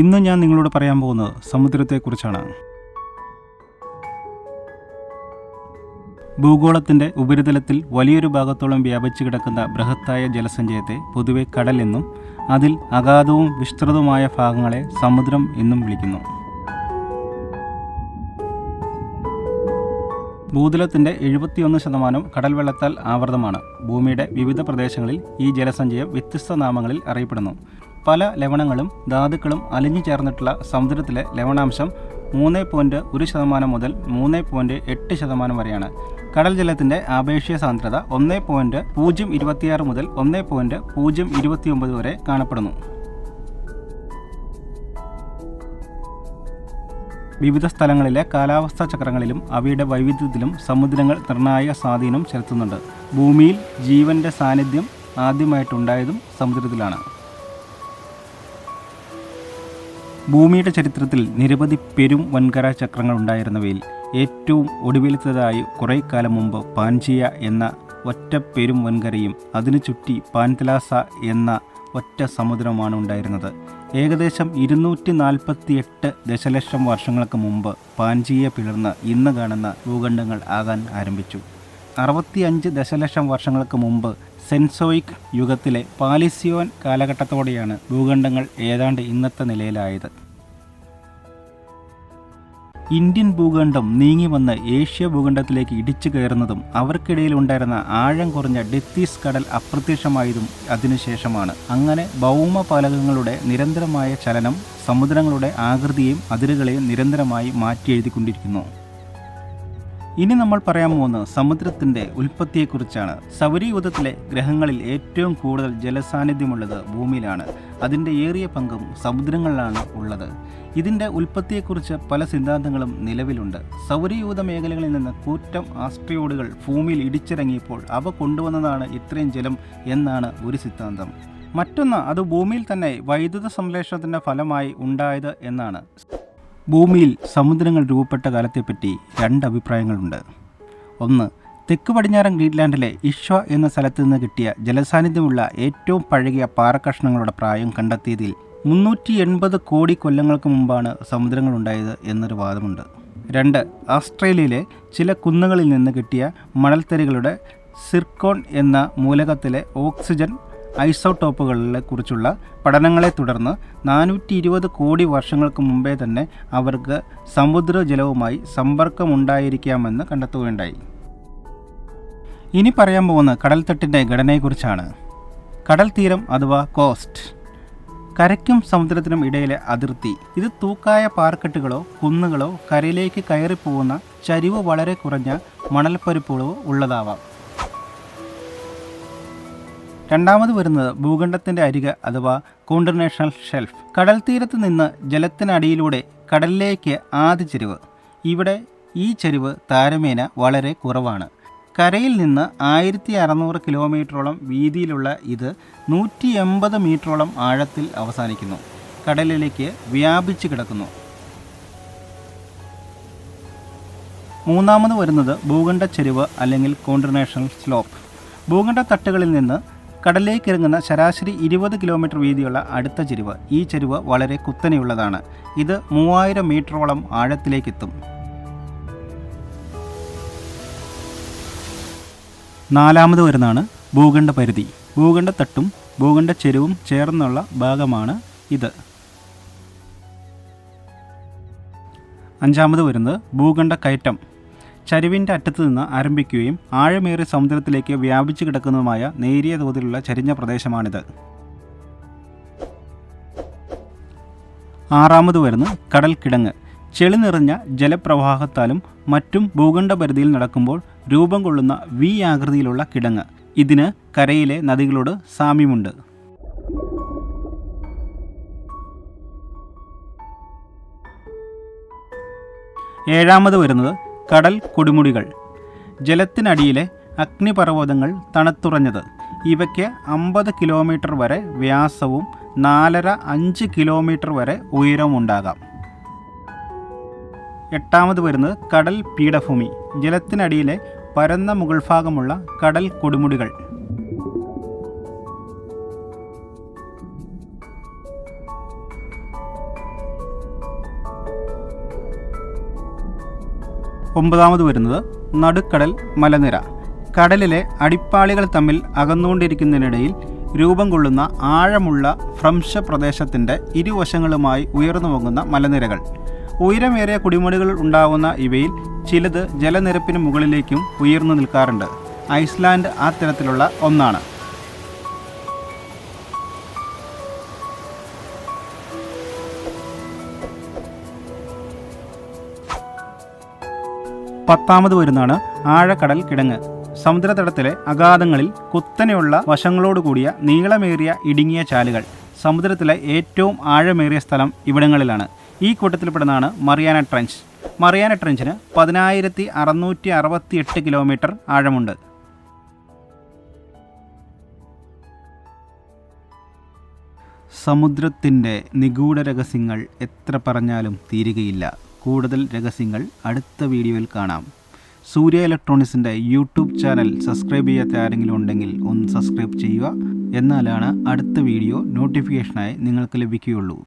ഇന്ന് ഞാൻ നിങ്ങളോട് പറയാൻ പോകുന്നത് സമുദ്രത്തെക്കുറിച്ചാണ്. ഭൂഗോളത്തിന്റെ ഉപരിതലത്തിൽ വലിയൊരു ഭാഗത്തോളം വ്യാപിച്ചു കിടക്കുന്ന ബൃഹത്തായ ജലസഞ്ചയത്തെ പൊതുവെ കടൽ എന്നും അതിൽ അഗാധവും വിസ്തൃതവുമായ ഭാഗങ്ങളെ സമുദ്രം എന്നും വിളിക്കുന്നു. ഭൂതലത്തിന്റെ എഴുപത്തിയൊന്ന് ശതമാനം കടൽവെള്ളത്താൽ വെള്ളത്താൽ ആവൃതമാണ്. ഭൂമിയുടെ വിവിധ പ്രദേശങ്ങളിൽ ഈ ജലസഞ്ചയം വ്യത്യസ്ത നാമങ്ങളിൽ അറിയപ്പെടുന്നു. പല ലവണങ്ങളും ധാതുക്കളും അലിഞ്ഞു ചേർന്നിട്ടുള്ള സമുദ്രത്തിലെ ലവണാംശം മൂന്ന് പോയിന്റ് ഒരു ശതമാനം മുതൽ മൂന്ന് പോയിന്റ് എട്ട് ശതമാനം വരെയാണ്. കടൽ ജലത്തിന്റെ ആപേക്ഷിക സാന്ദ്രത ഒന്ന് പോയിന്റ് പൂജ്യം ഇരുപത്തിയാറ് മുതൽ ഒന്ന് പോയിന്റ് പൂജ്യം ഇരുപത്തിയൊമ്പത് വരെ കാണപ്പെടുന്നു. വിവിധ സ്ഥലങ്ങളിലെ കാലാവസ്ഥാ ചക്രങ്ങളിലും അവയുടെ വൈവിധ്യത്തിലും സമുദ്രങ്ങൾ നിർണായക സ്വാധീനം ചെലുത്തുന്നുണ്ട്. ഭൂമിയിൽ ജീവന്റെ സാന്നിധ്യം ആദ്യമായിട്ടുണ്ടായതും സമുദ്രത്തിലാണ്. ഭൂമിയുടെ ചരിത്രത്തിൽ നിരവധി പെരും വൻകര ചക്രങ്ങൾ ഉണ്ടായിരുന്നവയിൽ ഏറ്റവും ഒടുവിലത്തതായി കുറേ കാലം മുമ്പ് പാൻജിയ എന്ന ഒറ്റ പെരും വൻകരയും അതിനു ചുറ്റി പാൻതലാസ എന്ന ഒറ്റ സമുദ്രമാണ് ഉണ്ടായിരുന്നത്. ഏകദേശം ഇരുന്നൂറ്റി നാൽപ്പത്തി എട്ട് ദശലക്ഷം വർഷങ്ങൾക്ക് മുമ്പ് പാൻജിയ പിളർന്ന് ഇന്ന് കാണുന്ന ഭൂഖണ്ഡങ്ങൾ ആകാൻ ആരംഭിച്ചു. അറുപത്തിയഞ്ച് ദശലക്ഷം വർഷങ്ങൾക്ക് മുമ്പ് സെൻസോയിക് യുഗത്തിലെ പാലിസിയോൻ കാലഘട്ടത്തോടെയാണ് ഭൂഖണ്ഡങ്ങൾ ഏതാണ്ട് ഇന്നത്തെ നിലയിലായത്. ഇന്ത്യൻ ഭൂഖണ്ഡം നീങ്ങി വന്ന് ഏഷ്യ ഭൂഖണ്ഡത്തിലേക്ക് ഇടിച്ചു കയറുന്നതും അവർക്കിടയിൽ ഉണ്ടായിരുന്ന ആഴം കുറഞ്ഞ ഡെത്തീസ് കടൽ അപ്രത്യക്ഷമായതും അതിനുശേഷമാണ് അങ്ങനെ ഭൗമപാലകങ്ങളുടെ നിരന്തരമായ ചലനം സമുദ്രങ്ങളുടെ ആകൃതിയെയും അതിരുകളെയും നിരന്തരമായി മാറ്റിയെഴുതിക്കൊണ്ടിരിക്കുന്നു. ഇനി നമ്മൾ പറയാൻ പോകുന്നത് സമുദ്രത്തിന്റെ ഉൽപ്പത്തിയെക്കുറിച്ചാണ്. സൗരയൂഥത്തിലെ ഗ്രഹങ്ങളിൽ ഏറ്റവും കൂടുതൽ ജലസാന്നിധ്യമുള്ളത് ഭൂമിയിലാണ്. അതിന്റെ ഏറിയ പങ്കും സമുദ്രങ്ങളിലാണ് ഉള്ളത്. ഇതിന്റെ ഉൽപ്പത്തിയെക്കുറിച്ച് പല സിദ്ധാന്തങ്ങളും നിലവിലുണ്ട്. സൗരയൂഥ മേഖലകളിൽ നിന്ന് കൂറ്റം ആസ്ട്രിയോഡുകൾ ഭൂമിയിൽ ഇടിച്ചിറങ്ങിയപ്പോൾ അവ കൊണ്ടുവന്നതാണ് ഇത്രയും ജലം എന്നാണ് ഒരു സിദ്ധാന്തം. മറ്റൊന്ന് അത് ഭൂമിയിൽ തന്നെ വൈദ്യുത സംരക്ഷണത്തിന്റെ ഫലമായി ഉണ്ടായത് എന്നാണ്. ഭൂമിയിൽ സമുദ്രങ്ങൾ രൂപപ്പെട്ട കാലത്തെപ്പറ്റി രണ്ട് അഭിപ്രായങ്ങളുണ്ട്. ഒന്ന് തെക്ക് പടിഞ്ഞാറൻ ഗ്രീൻലാൻഡിലെ ഇഷ്വ എന്ന സ്ഥലത്ത് നിന്ന് കിട്ടിയ ജലസാന്നിധ്യമുള്ള ഏറ്റവും പഴകിയ പാറക്കഷ്ണങ്ങളുടെ പ്രായം കണ്ടെത്തിയതിൽ മുന്നൂറ്റി എൺപത് കോടി കൊല്ലങ്ങൾക്ക് മുമ്പാണ് സമുദ്രങ്ങൾ ഉണ്ടായത് എന്നൊരു വാദമുണ്ട്. രണ്ട് ആസ്ട്രേലിയയിലെ ചില കുന്നുകളിൽ നിന്ന് കിട്ടിയ മണൽത്തരികളുടെ സിർക്കോൺ എന്ന മൂലകത്തിലെ ഓക്സിജൻ ഐസോട്ടോപ്പുകളെ കുറിച്ചുള്ള പഠനങ്ങളെ തുടർന്ന് നാനൂറ്റി ഇരുപത് കോടി വർഷങ്ങൾക്ക് മുമ്പേ തന്നെ അവർക്ക് സമുദ്രജലവുമായി സമ്പർക്കമുണ്ടായിരിക്കാമെന്ന് കണ്ടെത്തുകയുണ്ടായി. ഇനി പറയാൻ പോകുന്ന കടൽത്തട്ടിന്റെ ഘടനയെക്കുറിച്ചാണ്. കടൽ തീരം അഥവാ കോസ്റ്റ്. കരയ്ക്കും സമുദ്രത്തിനും ഇടയിലെ അതിർത്തി. ഇത് തൂക്കായ പാർക്കെട്ടുകളോ കുന്നുകളോ കരയിലേക്ക് കയറിപ്പോകുന്ന ചരിവ് വളരെ കുറഞ്ഞ മണൽപ്പരിപ്പുകളോ ഉള്ളതാവാം. രണ്ടാമത് വരുന്നത് ഭൂഖണ്ഡത്തിന്റെ അരിക അഥവാ കോണ്ടിനേഷണൽ ഷെൽഫ്. കടൽ തീരത്ത് നിന്ന് ജലത്തിനടിയിലൂടെ കടലിലേക്ക് ആദ്യ ചെരിവ്. ഇവിടെ ഈ ചെരിവ് താരമേന വളരെ കുറവാണ്. കരയിൽ നിന്ന് ആയിരത്തി അറുന്നൂറ് കിലോമീറ്ററോളം വീതിയിലുള്ള ഇത് നൂറ്റി എൺപത് മീറ്ററോളം ആഴത്തിൽ അവസാനിക്കുന്നു. കടലിലേക്ക് വ്യാപിച്ചു കിടക്കുന്നു. മൂന്നാമത് വരുന്നത് ഭൂഖണ്ഡ ചെരിവ് അല്ലെങ്കിൽ കോണ്ടിനേഷണൽ സ്ലോപ്പ്. ഭൂഖണ്ഡ തട്ടുകളിൽ നിന്ന് കടലിലേക്ക് ഇറങ്ങുന്ന ശരാശരി ഇരുപത് കിലോമീറ്റർ വീതിയുള്ള അടുത്ത ചെരുവ്. ഈ ചെരുവ് വളരെ കുത്തനെയുള്ളതാണ്. ഇത് മൂവായിരം മീറ്ററോളം ആഴത്തിലേക്കെത്തും. നാലാമത് വരുന്നതാണ് ഭൂഖണ്ഡ പരിധി. ഭൂഖണ്ഡ തട്ടും ഭൂഖണ്ഡ ചെരുവും ചേർന്നുള്ള ഭാഗമാണ് ഇത്. അഞ്ചാമത് വരുന്നത് ഭൂഖണ്ഡ കയറ്റം. ചരിവിന്റെ അറ്റത്തു നിന്ന് ആരംഭിക്കുകയും ആഴമേറിയ സമുദ്രത്തിലേക്ക് വ്യാപിച്ചു കിടക്കുന്നതുമായ നേരിയ തോതിലുള്ള ചരിഞ്ഞ പ്രദേശമാണിത്. ആറാമത് വരുന്ന കടൽ കിടങ്ങ്. ചെളി നിറഞ്ഞ ജലപ്രവാഹത്താലും മറ്റും ഭൂഖണ്ഡ പരിധിയിൽ നടക്കുമ്പോൾ രൂപം കൊള്ളുന്ന വി ആകൃതിയിലുള്ള കിടങ്ങ്. ഇതിന് കരയിലെ നദികളോട് സാമ്യമുണ്ട്. ഏഴാമത് വരുന്നത് കടൽ കൊടുമുടികൾ. ജലത്തിനടിയിലെ അഗ്നിപർവതങ്ങൾ തണുത്തുറഞ്ഞത്. ഇവയ്ക്ക് അമ്പത് കിലോമീറ്റർ വരെ വ്യാസവും നാലര അഞ്ച് കിലോമീറ്റർ വരെ ഉയരവും ഉണ്ടാകാം എട്ടാമത് വരുന്നത് കടൽ പീഠഭൂമി. ജലത്തിനടിയിലെ പരന്ന മുകൾഭാഗമുള്ള കടൽ കൊടുമുടികൾ. ഒമ്പതാമത് വരുന്നത് നടുക്കടൽ മലനിര. കടലിലെ അടിപ്പാളികൾ തമ്മിൽ അകന്നുകൊണ്ടിരിക്കുന്നതിനിടയിൽ രൂപം കൊള്ളുന്ന ആഴമുള്ള ഭ്രംശ പ്രദേശത്തിന്റെ ഇരുവശങ്ങളുമായി ഉയർന്നു പൊങ്ങുന്ന മലനിരകൾ. ഉയരമേറിയ കുടിമുടികൾ ഉണ്ടാവുന്ന ഇവയിൽ ചിലത് ജലനിരപ്പിന് മുകളിലേക്കും ഉയർന്നു നിൽക്കാറുണ്ട്. ഐസ്ലാൻഡ് ആ തരത്തിലുള്ള ഒന്നാണ്. പത്താമത് വരുന്നതാണ് ആഴക്കടൽ കിടങ്ങ്. സമുദ്രതടത്തിലെ അഗാധങ്ങളിൽ കുത്തനെയുള്ള വശങ്ങളോടുകൂടിയ നീളമേറിയ ഇടുങ്ങിയ ചാലുകൾ. സമുദ്രത്തിലെ ഏറ്റവും ആഴമേറിയ സ്ഥലം ഇവിടങ്ങളിലാണ്. ഈ കൂട്ടത്തിൽപ്പെടുന്നതാണ് മറിയാന ട്രഞ്ച്. മറിയാന ട്രഞ്ചിന് പതിനായിരത്തി അറുന്നൂറ്റി അറുപത്തി എട്ട് കിലോമീറ്റർ ആഴമുണ്ട്. സമുദ്രത്തിന്റെ നിഗൂഢ രഹസ്യങ്ങൾ എത്ര പറഞ്ഞാലും തീരുകയില്ല. കൂടുതൽ രഹസ്യങ്ങൾ അടുത്ത വീഡിയോയിൽ കാണാം. സൂര്യ ഇലക്ട്രോണിക്സിന്റെ യൂട്യൂബ് ചാനൽ സബ്സ്ക്രൈബ് ചെയ്യാത്ത ആരെങ്കിലും ഉണ്ടെങ്കിൽ ഒന്ന് സബ്സ്ക്രൈബ് ചെയ്യുക. എന്നാലാണ് അടുത്ത വീഡിയോ നോട്ടിഫിക്കേഷനായി നിങ്ങൾക്ക് ലഭിക്കുകയുള്ളൂ.